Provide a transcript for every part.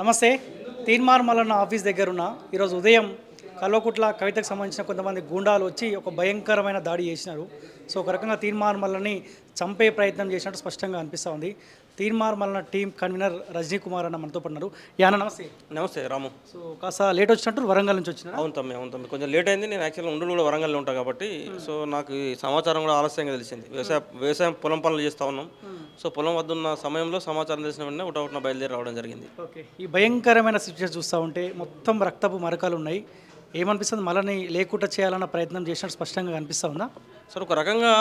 నమస్తే తీన్మార్ మల్లన్న ఆఫీస్ దగ్గర ఉన్న ఈరోజు ఉదయం కల్వకుట్ల కవితకు సంబంధించిన కొంతమంది గూండాలు వచ్చి ఒక భయంకరమైన దాడి చేసినారు. సో ఒక రకంగా తీర్మార్ మల్లని చంపే ప్రయత్నం చేసినట్టు స్పష్టంగా అనిపిస్తూ ఉంది. తీన్మార్ మల్లన్న టీం కన్వీనర్ రజనీ కుమార్ అన్న మనతో పడినారు యాన నమస్తే. నమస్తే రాము. సో కాస్త లేట్ వచ్చినట్టు వరంగల్ నుంచి వచ్చినారు? అవును తమ్మి అవును తమ్మి. కొంచెం లేట్ అయింది. నేను యాక్చువల్గా ఉండు కూడా వరంగల్లో ఉంటాను కాబట్టి సో నాకు ఈ సమాచారం కూడా ఆలస్యంగా తెలిసింది. వ్యవసాయ వ్యవసాయం పొలం పనులు చేస్తూ ఉన్నాం. సో పొలం వద్ద ఉన్న సమయంలో సమాచారం తెలిసిన వెంటనే ఒకట ఒకటిన బయలుదేరి రావడం జరిగింది. ఓకే. ఈ భయంకరమైన సిచ్యువేషన్ చూస్తూ ఉంటే మొత్తం రక్తపు మరకలు ఉన్నాయి. ఏమనిపిస్తుంది? మళ్ళీ లేకుండా చేయాలన్న ప్రయత్నం చేసినట్టు స్పష్టంగా కనిపిస్తూ ఉందా? సార్ ఒక రకంగా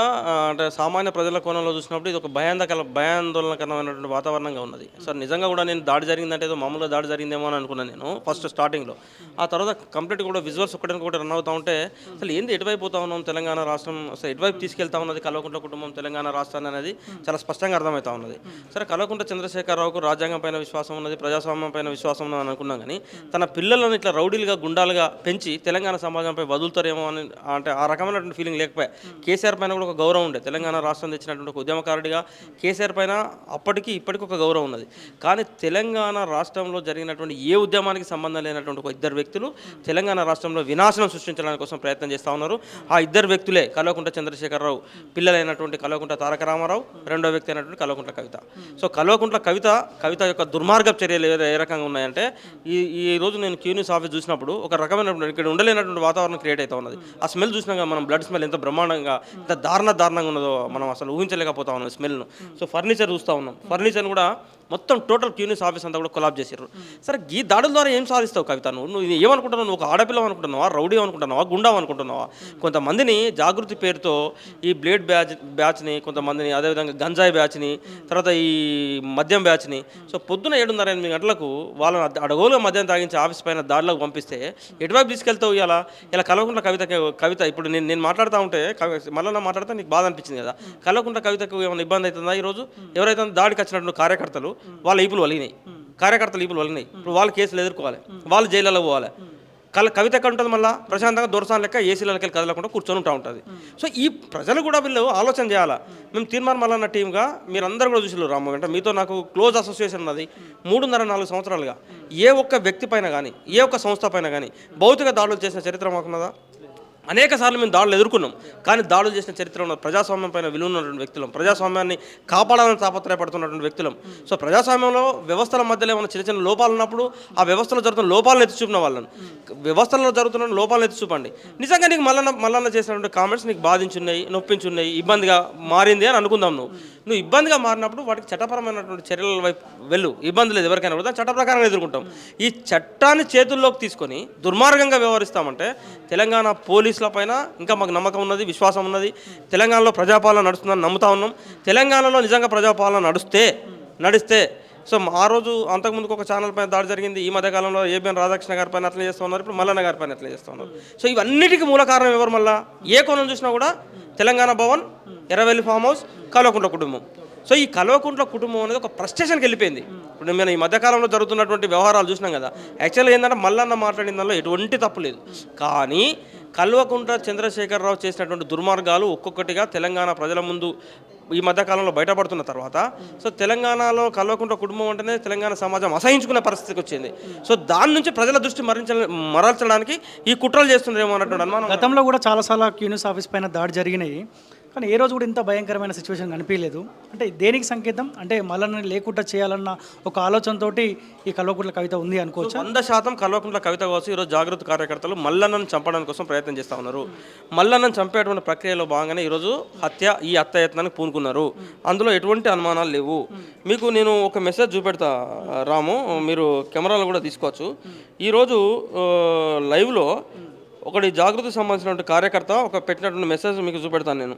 అంటే సామాన్య ప్రజల కోణంలో చూసినప్పుడు ఇది ఒక భయాందకల భయాందోళనకరమైనటువంటి వాతావరణంగా ఉన్నది. సార్ నిజంగా కూడా నేను దాడి జరిగిందంటే ఏదో మామూలుగా దాడి జరిగిందేమో అని అనుకున్నాను నేను ఫస్ట్ స్టార్టింగ్లో. ఆ తర్వాత కంప్లీట్ కూడా విజువల్స్ ఒకటి ఒకటి రన్ అవుతూ ఉంటే అసలు ఏంది ఎటువైపు పోతా ఉన్నాం తెలంగాణ రాష్ట్రం? అసలు ఎటువైపు తీసుకెళ్తా ఉన్నది కల్వకుంట్ల కుటుంబం తెలంగాణ రాష్ట్రాన్ని అనేది చాలా స్పష్టంగా అర్థమవుతా ఉన్నది. సరే కల్వకుంట్ల చంద్రశేఖరరావుకు రాజ్యాంగం పైన విశ్వాసం ఉన్నది ప్రజాస్వామ్యం పైన విశ్వాసం ఉన్నది అనుకున్నాం కానీ తన పిల్లలను ఇట్లా రౌడీలుగా గుండాలుగా పెంచి తెలంగాణ సమాజంపై వదులుతారేమో అని అంటే ఆ రకమైనటువంటి ఫీలింగ్ లేకపోయా. కేసీఆర్ పైన కూడా ఒక గౌరవం ఉండే తెలంగాణ రాష్ట్రం తెచ్చినటువంటి ఒక ఉద్యమకారుడిగా కేసీఆర్ పైన అప్పటికి ఇప్పటికి ఒక గౌరవం ఉన్నది. కానీ తెలంగాణ రాష్ట్రంలో జరిగినటువంటి ఏ ఉద్యమానికి సంబంధం లేనటువంటి ఒక ఇద్దరు వ్యక్తులు తెలంగాణ రాష్ట్రంలో వినాశనం సృష్టించడానికి కోసం ప్రయత్నం చేస్తూ ఉన్నారు. ఆ ఇద్దరు వ్యక్తులే కల్వకుంట చంద్రశేఖరరావు పిల్లలైనటువంటి కల్వకుంట తారక రామారావు రెండో వ్యక్తి అయినటువంటి కల్వకుంట్ల కవిత. సో కల్వకుంట్ల కవిత కవిత యొక్క దుర్మార్గ చర్యలు ఏ ఏ రకంగా ఉన్నాయంటే ఈ ఈ రోజు నేను క్యూ న్యూస్ ఆఫీస్ చూసినప్పుడు ఒక రకమైనటువంటి ఇక్కడ ఉండలేనటువంటి వాతావరణం క్రియేట్ అవుతా ఉన్నది. ఆ స్మెల్ చూసినాక మనం బ్లడ్ స్మెల్ ఎంత బ్రహ్మాండంగా ఎంత దారుణ దారుణంగా ఉన్నదో మనం అసలు ఊహించలేకపోతా ఉన్నాం స్మెల్ను. సో ఫర్నిచర్ చూస్తూ ఉన్నాం. ఫర్నిచర్ కూడా మొత్తం టోటల్ క్యూనిస్ ఆఫీస్ అంతా కూడా కొలాబ్ చేసారు సరే ఈ దాడుల ద్వారా ఏం సాధిస్తావు కవిత? నువ్వు నువ్వు ఏమనుకుంటున్నావు? నువ్వు ఒక ఆడపిల్ల అనుకుంటున్నావా? రౌడీ అనుకుంటున్నావా? గుండా అనుకుంటున్నావా? కొంతమందిని జాగృతి పేరుతో ఈ బ్లేడ్ బ్యాచ్ బ్యాచ్ని కొంతమందిని అదేవిధంగా గంజాయి బ్యాచ్ని తర్వాత ఈ మద్యం బ్యాచ్ని సో పొద్దున ఏడున్నర ఎనిమిది గంటలకు వాళ్ళని అడగోలుగా మద్యం తాగించి ఆఫీస్ పైన దాడిలోకి పంపిస్తే ఎటువైపు తీసుకెళ్తావు ఇలా ఇలా కలవకుండా కవితకి కవిత ఇప్పుడు నేను నేను మాట్లాడుతూ ఉంటే కవి- మళ్ళీ నా మాట్లాడితే నీకు బాధ అనిపించింది కదా. కలవకుండా కవితకు ఏమైనా ఇబ్బంది అవుతుందా ఈరోజు? ఎవరైతే దాడికి వచ్చినటువంటి కార్యకర్తలు వాళ్ళ ఈపులు వలిగినాయి. కార్యకర్తలు ఈపులు వలిగినాయి. ఇప్పుడు వాళ్ళు కేసులు ఎదుర్కోవాలి. వాళ్ళు జైల్లో పోవాలి. కల కవిత ఎక్కడ ఉంటుంది మళ్ళీ? ప్రశాంతంగా దొరసాన్ లెక్క ఏసీలకి వెళ్ళి కదలకుండా కూర్చొని ఉంటా ఉంటుంది. సో ఈ ప్రజలు కూడా వీళ్ళు ఆలోచన చేయాలా? మేము తీర్మానం మళ్ళన్న టీంగా మీరందరూ కూడా చూసిల్లు రామ్మ అంటే మీతో నాకు క్లోజ్ అసోసియేషన్ ఉన్నది. మూడున్నర నాలుగు సంవత్సరాలుగా. ఏ ఒక్క వ్యక్తి పైన కానీ ఏ ఒక్క సంస్థ పైన కానీ భౌతిక దాడులు చేసిన చరిత్ర మాకున్నదా? అనేక సార్లు మేము దాడులు ఎదుర్కొన్నాం. కానీ దాడులు చేసిన చరిత్ర ఉన్న ప్రజాస్వామ్యం పైన విలువ ఉన్నటువంటి వ్యక్తులం ప్రజాస్వామ్యాన్ని కాపాడాలని తాపత్రయపడుతున్నటువంటి వ్యక్తులం. సో ప్రజాస్వామ్యంలో వ్యవస్థల మధ్యలో ఏమైనా చిన్న చిన్న లోపాలు ఉన్నప్పుడు ఆ వ్యవస్థలో జరుగుతున్న లోపాలను ఎత్తి చూపిన వాళ్ళని. వ్యవస్థలో జరుగుతున్న లోపాలను ఎత్తి చూపండి. నిజంగా నీకు మల్లన్న మల్లన్న చేసినటువంటి కామెంట్స్ నీకు బాధించున్నాయి నొప్పించున్నాయి ఇబ్బందిగా మారింది అని అనుకుందాం నువ్వు. నువ్వు ఇబ్బందిగా మారినప్పుడు వాటికి చట్టపరమైనటువంటి చర్యల వైపు వెళ్ళు. ఇబ్బంది లేదు ఎవరికైనా కూడా చట్ట ప్రకారం ఎదుర్కొంటాం. ఈ చట్టాన్ని చేతుల్లోకి తీసుకొని దుర్మార్గంగా వ్యవహరిస్తామంటే తెలంగాణ పోలీస్ పోలీసుల పైన ఇంకా మాకు నమ్మకం ఉన్నది విశ్వాసం ఉన్నది. తెలంగాణలో ప్రజాపాలన నడుస్తుందని నమ్ముతా ఉన్నాం. తెలంగాణలో నిజంగా ప్రజాపాలన నడుస్తే నడిస్తే. సో ఆ రోజు అంతకుముందుకు ఒక ఛానల్ పైన దాడి జరిగింది. ఈ మధ్య కాలంలో ఏబిఎన్ రాధాకృష్ణ గారి పైన అట్లా చేస్తూ ఉన్నారు. ఇప్పుడు మల్లన్న గారి పైన అట్లా చేస్తూ ఉన్నారు. సో ఇవన్నిటికీ మూల కారణం ఎవరు మళ్ళా? ఏ కోణం చూసినా కూడా తెలంగాణ భవన్ ఎర్రవెల్లి ఫామ్ హౌస్ కల్వకుంట్ల కుటుంబం. సో ఈ కల్వకుంట్ల కుటుంబం అనేది ఒక ప్రస్టేషన్కి వెళ్ళిపోయింది. ఇప్పుడు మేము ఈ మధ్యకాలంలో జరుగుతున్నటువంటి వ్యవహారాలు చూసినాం కదా యాక్చువల్గా ఏంటంటే మల్లన్న మాట్లాడిన దానిలో ఎటువంటి తప్పు లేదు. కానీ కల్వకుంట్ల చంద్రశేఖరరావు చేసినటువంటి దుర్మార్గాలు ఒక్కొక్కటిగా తెలంగాణ ప్రజల ముందు ఈ మధ్యకాలంలో బయటపడుతున్న తర్వాత సో తెలంగాణలో కల్వకుంట్ల కుటుంబం అంటేనే తెలంగాణ సమాజం అసహించుకునే పరిస్థితికి వచ్చింది. సో దాని నుంచి ప్రజల దృష్టి మరించ మరల్చడానికి ఈ కుట్రలు చేస్తుండేమో అన్నటువంటి అనుమానం గతంలో కూడా చాలాసార్లు క్యూనిస్ ఆఫీస్ పైన దాడి జరిగినాయి. కానీ ఏ రోజు కూడా ఇంత భయంకరమైన సిచ్యువేషన్ కనిపించలేదు. అంటే దేనికి సంకేతం? అంటే మళ్ళీ లేకుండా చేయాలన్న ఒక ఆలోచనతోటి ఈ కల్వకుంట్ల కవిత ఉంది అనుకోవచ్చు? వంద శాతం కల్వకుంట్ల కవిత కోసం ఈరోజు జాగృతి కార్యకర్తలు మల్లన్నను చంపడానికి కోసం ప్రయత్నం చేస్తూ ఉన్నారు. మల్లన్నను చంపేటువంటి ప్రక్రియలో భాగంగానే ఈరోజు హత్య ఈ హత్యాయత్నానికి పూనుకున్నారు. అందులో ఎటువంటి అనుమానాలు లేవు. మీకు నేను ఒక మెసేజ్ చూపెడతా రాము. మీరు కెమెరాలు కూడా తీసుకోవచ్చు. ఈరోజు లైవ్లో ఒకటి జాగృతికి సంబంధించినటువంటి కార్యకర్త ఒక పెట్టినటువంటి మెసేజ్ మీకు చూపెడతాను నేను.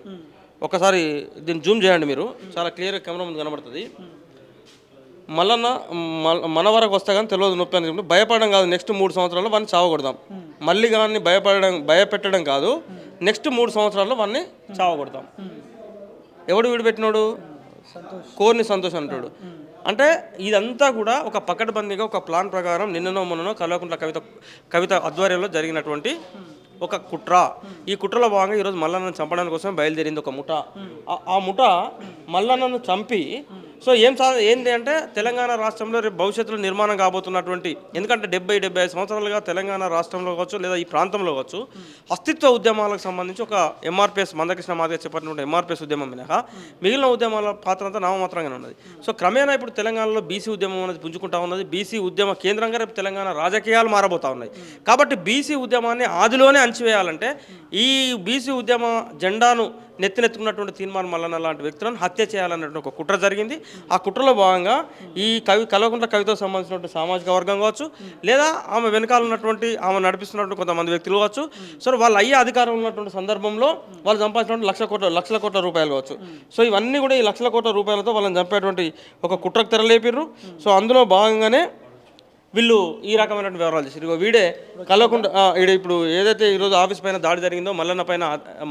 ఒకసారి దీన్ని జూమ్ చేయండి మీరు. చాలా క్లియర్గా కెమెరా ముందు కనబడుతుంది. మల్లన్న మన వరకు వస్తే కానీ తెలియదు నొప్పి అని చెప్పి భయపడడం కాదు. నెక్స్ట్ మూడు సంవత్సరాల్లో వాడిని చావగొడతాం మళ్ళీ కానీ భయపడడం భయపెట్టడం కాదు. నెక్స్ట్ మూడు సంవత్సరాల్లో వాడిని చావగొడతాం ఎవడు వీడు కోరిని సంతోషం అంటాడు. అంటే ఇదంతా కూడా ఒక పకడ్బందీగా ఒక ప్లాన్ ప్రకారం నిన్ననో మొన్ననో కల్వకుంట్ల కవిత కవిత ఆధ్వర్యంలో జరిగినటువంటి ఒక కుట్ర. ఈ కుట్రలో భాగంగా ఈరోజు మల్లన్నను చంపడానికి కోసం బయలుదేరింది ఒక ముఠ. ఆ- ఆ ముఠ మల్లన్నను చంపి సో ఏం సా ఏంటి అంటే తెలంగాణ రాష్ట్రంలో రేపు భవిష్యత్తులో నిర్మాణం కాబోతున్నటువంటి ఎందుకంటే డెబ్బై డెబ్బై ఐదు సంవత్సరాలుగా తెలంగాణ రాష్ట్రంలో కావచ్చు లేదా ఈ ప్రాంతంలో కావచ్చు అస్తిత్వ ఉద్యమాలకు సంబంధించి ఒక ఎంఆర్పిఎస్ మందకృష్ణ మాదిగా చెప్పినటువంటి ఎంఆర్పిఎస్ ఉద్యమం మినహా మిగిలిన ఉద్యమాల పాత్ర అంతా నామమాత్రంగానే ఉన్నది. సో క్రమేణా ఇప్పుడు తెలంగాణలో బీసీ ఉద్యమం అనేది పుంజుకుంటా ఉన్నది. బీసీ ఉద్యమ కేంద్రంగా రేపు తెలంగాణ రాజకీయాలు మారబోతా ఉన్నాయి. కాబట్టి బీసీ ఉద్యమాన్ని ఆదిలోనే అణచివేయాలంటే ఈ బీసీ ఉద్యమ జెండాను నెత్తినెత్తుకున్నటువంటి తీర్మానం మల్లన్న లాంటి వ్యక్తులను హత్య చేయాలన్నటువంటి ఒక కుట్ర జరిగింది. ఆ కుట్రలో భాగంగా ఈ కవి కలవకుండా కవితో సంబంధించినటువంటి సామాజిక వర్గం కావచ్చు లేదా ఆమె వెనకాల ఉన్నటువంటి ఆమె నడిపిస్తున్నటువంటి కొంతమంది వ్యక్తులు కావచ్చు. సో వాళ్ళు అయ్యే అధికారం ఉన్నటువంటి సందర్భంలో వాళ్ళు సంపాదించినటువంటి లక్ష కోట్ల లక్షల కోట్ల రూపాయలు కావచ్చు. సో ఇవన్నీ కూడా ఈ లక్షల కోట్ల రూపాయలతో వాళ్ళని చంపేటువంటి ఒక కుట్రకు తెరలేపిర్రు. సో అందులో భాగంగానే వీళ్ళు ఈ రకమైనటువంటి వివరాలు చేశారు. ఇగో వీడే కలవకుండా ఈడ ఇప్పుడు ఏదైతే ఈరోజు ఆఫీస్ పైన దాడి జరిగిందో మల్లన్న పైన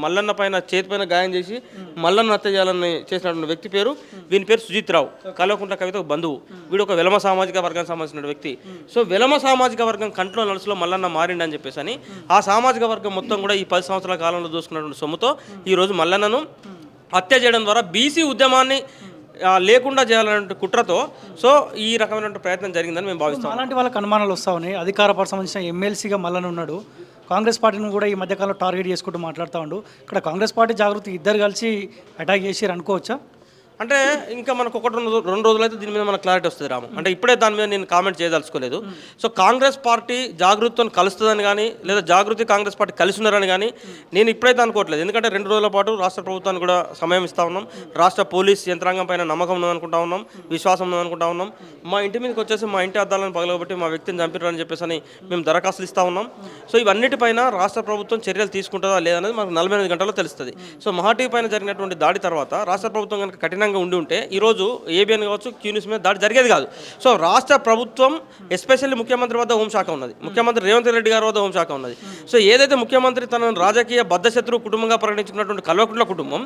మల్లన్న పైన చేతి పైన గాయం చేసి మల్లన్న హత్య చేయాలని చేసినటువంటి వ్యక్తి పేరు వీని పేరు సుజిత్ రావు. కలవకుండా కవిత ఒక బంధువు. వీడు ఒక వెలమ సామాజిక వర్గానికి సంబంధించిన వ్యక్తి. సో వెలమ సామాజిక వర్గం కంట్లో నలుసులో మల్లన్న మారిండని చెప్పేసి అని ఆ సామాజిక వర్గం మొత్తం కూడా ఈ పది సంవత్సరాల కాలంలో చూసుకున్నటువంటి సొమ్ముతో ఈరోజు మల్లన్నను హత్య చేయడం ద్వారా బీసీ ఉద్యమాన్ని లేకుండా చేయాలనే కుట్రతో సో ఈ రకమైనటువంటి ప్రయత్నం జరిగిందని మేము భావిస్తాం అలాంటి వాళ్ళకి అనుమానాలు వస్తా ఉన్నాయి. అధికార పార్టీ సంబంధించిన ఎమ్మెల్సీగా మల్లన ఉన్నాడు. కాంగ్రెస్ పార్టీని కూడా ఈ మధ్యకాలంలో టార్గెట్ చేసుకుంటూ మాట్లాడుతూ ఉండు. ఇక్కడ కాంగ్రెస్ పార్టీ జాగృతి ఇద్దరు కలిసి అటాక్ చేసి అనుకోవచ్చా? అంటే ఇంకా మనకు ఒకటి రెండు రెండు రోజులైతే దీని మీద మనకు క్లారిటీ వస్తుంది రాము. అంటే ఇప్పుడే దాని మీద నేను కామెంట్ చేయదలుచుకోలేదు. సో కాంగ్రెస్ పార్టీ జాగృతితో కలుస్తుందని కానీ లేదా జాగృతి కాంగ్రెస్ పార్టీ కలిసి ఉన్నారని కానీ నేను ఇప్పుడైతే అనుకోవట్లేదు. ఎందుకంటే రెండు రోజుల పాటు రాష్ట్ర ప్రభుత్వానికి కూడా సమయం ఇస్తా ఉన్నాం. రాష్ట్ర పోలీస్ యంత్రాంగం పైన నమ్మకం ఉందనుకుంటా ఉన్నాం. విశ్వాసం ఉందనుకుంటా ఉన్నాం. మా ఇంటి మీదకి వచ్చేసి మా ఇంటి అద్దాలను పగలగొట్టి మా వ్యక్తిని చంపినారని చెప్పేసి అని మేము దరఖాస్తులు ఇస్తా ఉన్నాం. సో ఇవన్నిటిపైన రాష్ట్ర ప్రభుత్వం చర్యలు తీసుకుంటుందా లేదనేది మనకు నలభై ఎనిమిది గంటల్లో తెలుస్తుంది. సో మహాటీ పైన జరిగినటువంటి దాడి తర్వాత రాష్ట్ర ప్రభుత్వం కనుక కఠిన కఠినంగా ఉండి ఉంటే ఈరోజు ఏబిఎన్ కావచ్చు క్యూనిస్ మీద దాడి జరిగేది కాదు. సో రాష్ట్ర ప్రభుత్వం ఎస్పెషల్లీ ముఖ్యమంత్రి వద్ద హోంశాఖ ఉన్నది. ముఖ్యమంత్రి రేవంత్ రెడ్డి గారి వద్ద హోంశాఖ ఉన్నది. సో ఏదైతే ముఖ్యమంత్రి తన రాజకీయ బద్ధశత్రు కుటుంబంగా పరిగణించుకున్నటువంటి కల్వకుంట్ల కుటుంబం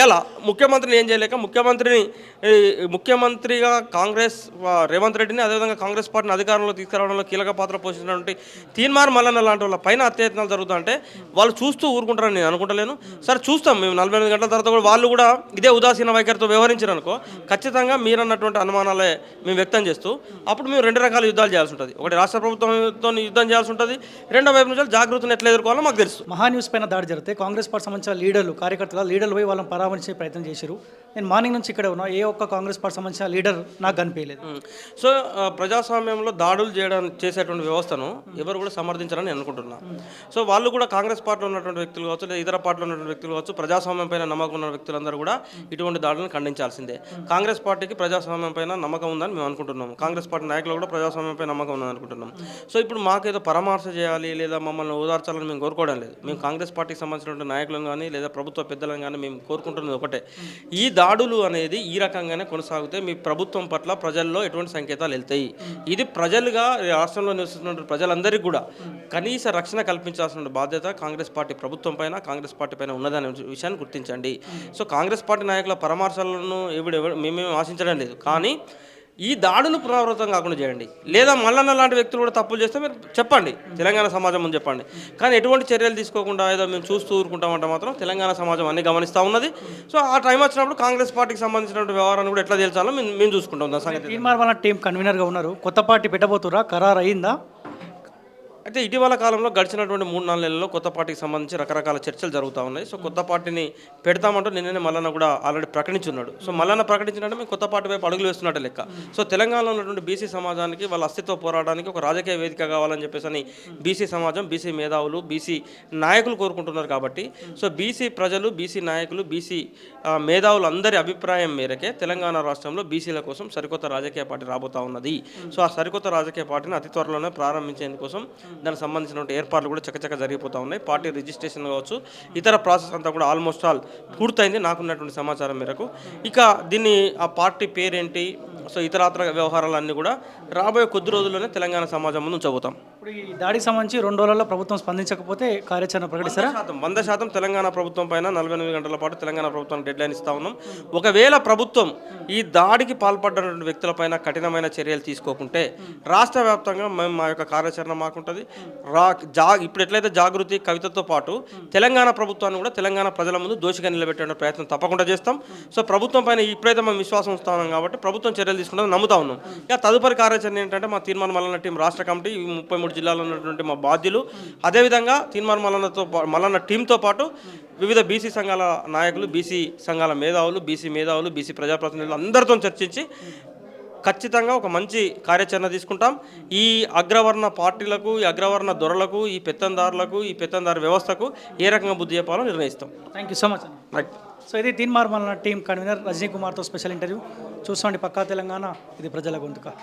ఇలా ముఖ్యమంత్రిని ఏం చేయలేక ముఖ్యమంత్రిని ముఖ్యమంత్రిగా కాంగ్రెస్ రేవంత్ రెడ్డిని అదేవిధంగా కాంగ్రెస్ పార్టీని అధికారంలో తీసుకురావడంలో కీలక పాత్ర పోషించినటువంటి తీన్మార్ మల్లన్న లాంటి వాళ్ళ పైన అత్యయత్నాలు జరుగుతుంటే వాళ్ళు చూస్తూ ఊరుకుంటారని నేను అనుకుంటలేను. సరే చూస్తాం మేము నలభై ఎనిమిది గంటల తర్వాత కూడా వాళ్ళు కూడా ఇదే ఉదాసీన వైఖరితో వ్యవహరించారు అనుకో ఖచ్చితంగా మీరన్నటువంటి అనుమానాలే మేము వ్యక్తం చేస్తూ అప్పుడు మేము రెండు రకాల యుద్ధాలు చేయాల్సి ఉంటుంది. ఒకటి రాష్ట్ర ప్రభుత్వంతో యుద్ధం చేయాల్సి ఉంటుంది రెండో వైపు నుంచి జాగృతిని ఎట్లా ఎదుర్కోవాలో మాకు తెలుసు. మహా న్యూస్ పైన దాడి జరిగితే కాంగ్రెస్ పార్టీ సంబంధించిన లీడర్లు కార్యకర్తలు లీడర్లు పోయి వాళ్ళని పరామర్శించే ప్రయత్నం చేశారు నేను మార్నింగ్ నుంచి ఇక్కడ ఉన్నా ఏ ఒక్క కాంగ్రెస్ పార్టీ సంబంధించిన లీడర్ నాకు కనిపించలేదు. సో ప్రజాస్వామ్యంలో దాడులు చేయడం చేసేటువంటి వ్యవస్థను ఎవరు కూడా సమర్థించారని నేను అనుకుంటున్నా. సో వాళ్ళు కూడా కాంగ్రెస్ పార్టీలో ఉన్నటువంటి వ్యక్తులు కావచ్చు లేదా ఇతర పార్టీలో ఉన్నటువంటి వ్యక్తులు కావచ్చు ప్రజాస్వామ్యం పైన నమ్మకం ఉన్న వ్యక్తులందరూ కూడా ఇటువంటి దాడులను ఖండించాల్సిందే. కాంగ్రెస్ పార్టీకి ప్రజాస్వామ్యం పైన నమ్మకం ఉందని మేము అనుకుంటున్నాం కాంగ్రెస్ పార్టీ నాయకులు కూడా ప్రజాస్వామ్యంపై నమ్మకం ఉందని అనుకుంటున్నాం సో ఇప్పుడు మాకేదో పరామర్శ చేయాలి లేదా మమ్మల్ని ఓదార్చాలని మేము కోరుకోవడం లేదు. మేము కాంగ్రెస్ పార్టీకి సంబంధించినటువంటి నాయకులను కానీ లేదా ప్రభుత్వ పెద్దలను కానీ మేము కోరుకుంటున్నది ఒకటే. ఈ దాడులు అనేది ఈ రకంగానే కొనసాగితే మీ ప్రభుత్వం పట్ల ప్రజల్లో ఎటువంటి సంకేతాలు వెళ్తాయి. ఇది ప్రజలుగా రాష్ట్రంలో నివసిస్తున్న ప్రజలందరికీ కూడా కనీస రక్షణ కల్పించాల్సిన బాధ్యత కాంగ్రెస్ పార్టీ ప్రభుత్వం పైన కాంగ్రెస్ పార్టీ పైన ఉన్నదనే విషయాన్ని గుర్తించండి. సో కాంగ్రెస్ పార్టీ నాయకుల పరామర్శలను ఎవడు ఎవడు మేమేమి ఆశించడం లేదు. కానీ ఈ దాడులు పునరావృతం కాకుండా చేయండి. లేదా మల్లన్న లాంటి వ్యక్తులు కూడా తప్పులు చేస్తే మీరు చెప్పండి. తెలంగాణ సమాజం అని చెప్పండి. కానీ ఎటువంటి చర్యలు తీసుకోకుండా ఏదో మేము చూస్తూ ఊరుకుంటామంటే మాత్రం తెలంగాణ సమాజం అన్ని గమనిస్తూ ఉన్నది. సో ఆ టైం వచ్చినప్పుడు కాంగ్రెస్ పార్టీకి సంబంధించినటువంటి వ్యవహారాన్ని కూడా ఎట్లా తెలుసాలో మేము మేము చూసుకుంటాం దాని సంగతి. టీం కన్వీనర్గా ఉన్నారు. కొత్త పార్టీ పెట్టబోతురా ఖరారు అయిందా అయితే ఇటీవల కాలంలో గడిచినటువంటి మూడు నాలుగు నెలల్లో కొత్త పార్టీకి సంబంధించి రకరకాల చర్చలు జరుగుతూ ఉన్నాయి. సో కొత్త పార్టీని పెడతామంటూ నిన్ననే మల్లన్న కూడా ఆల్రెడీ ప్రకటించున్నాడు. సో మల్లన్న ప్రకటించినట్టు మేము కొత్త పార్టీ వైపు అడుగులు వేస్తున్నట్టు లెక్క. సో తెలంగాణలో ఉన్నటువంటి బీసీ సమాజానికి వాళ్ళ అస్తిత్వ పోరాటానికి ఒక రాజకీయ వేదిక కావాలని చెప్పేసి అని బీసీ సమాజం బీసీ మేధావులు బీసీ నాయకులు కోరుకుంటున్నారు కాబట్టి సో బీసీ ప్రజలు బీసీ నాయకులు బీసీ మేధావులు అందరి అభిప్రాయం మేరకే తెలంగాణ రాష్ట్రంలో బీసీల కోసం సరికొత్త రాజకీయ పార్టీ రాబోతా ఉన్నది. సో ఆ సరికొత్త రాజకీయ పార్టీని అతి త్వరలోనే ప్రారంభించేందుకోసం దానికి సంబంధించిన ఏర్పాట్లు కూడా చకచక జరిగిపోతూ ఉన్నాయి. పార్టీ రిజిస్ట్రేషన్ కావచ్చు ఇతర ప్రాసెస్ అంతా కూడా ఆల్మోస్ట్ ఆల్ పూర్తయింది. నాకున్నటువంటి సమాచారం మేరకు ఇక దీన్ని ఆ పార్టీ పేరేంటి సో ఇతరాతర వ్యవహారాలన్నీ కూడా రాబోయే కొద్ది రోజుల్లోనే తెలంగాణ సమాజం ముందు ఉంచబోతాం. ఇప్పుడు ఈ దాడికి సంబంధించి రెండు రోజుల్లో ప్రభుత్వం స్పందించకపోతే కార్యాచరణ ప్రకటిస్తారా? శాతం వంద శాతం తెలంగాణ ప్రభుత్వం పైన నలభై ఎనిమిది గంటల పాటు తెలంగాణ ప్రభుత్వం డెడ్ లైన్ ఇస్తా ఉన్నాం. ఒకవేళ ప్రభుత్వం ఈ దాడికి పాల్పడినటువంటి వ్యక్తులపైన కఠినమైన చర్యలు తీసుకోకుంటే రాష్ట్ర వ్యాప్తంగా మేము మా యొక్క కార్యాచరణ మాకుంటుంది. ఉంటుంది రా జా ఇప్పుడు ఎట్లయితే జాగృతి కవితతో పాటు తెలంగాణ ప్రభుత్వాన్ని కూడా తెలంగాణ ప్రజల ముందు దోషిగా నిలబెట్టే ప్రయత్నం తప్పకుండా చేస్తాం. సో ప్రభుత్వం పైన ఇప్పుడైతే మేము విశ్వాసం ఉన్నాం కాబట్టి ప్రభుత్వం చర్యలు తీసుకుంటాం నమ్ముతా ఉన్నాం. ఇక తదుపరి కార్యాచరణ ఏంటంటే మా తీర్మాన మల్లన్న టీం రాష్ట్ర కమిటీ ఈ ముప్పై మూడు జిల్లాలో ఉన్నటువంటి మా బాధ్యులు. అదేవిధంగా తీర్మాన మల్లన్నతో మల్లన్న టీంతో పాటు వివిధ బీసీ సంఘాల నాయకులు బీసీ సంఘాల మేధావులు బీసీ మేధావులు బీసీ ప్రజాప్రతినిధులు అందరితో చర్చించి ఖచ్చితంగా ఒక మంచి కార్యాచరణ తీసుకుంటాం. ఈ అగ్రవర్ణ పార్టీలకు ఈ అగ్రవర్ణ దొరలకు ఈ పెత్తందారులకు ఈ పెత్తందారు వ్యవస్థకు ఏ రకంగా బుద్ధి చెప్పాలో నిర్ణయిస్తాం. Thank you so much right so ఇది తీన్ మార్మల్ టీం కన్వీనర్ రజనీ కుమార్తో స్పెషల్ ఇంటర్వ్యూ. చూసుకోండి పక్కా తెలంగాణ. ఇది ప్రజల గొంతుక.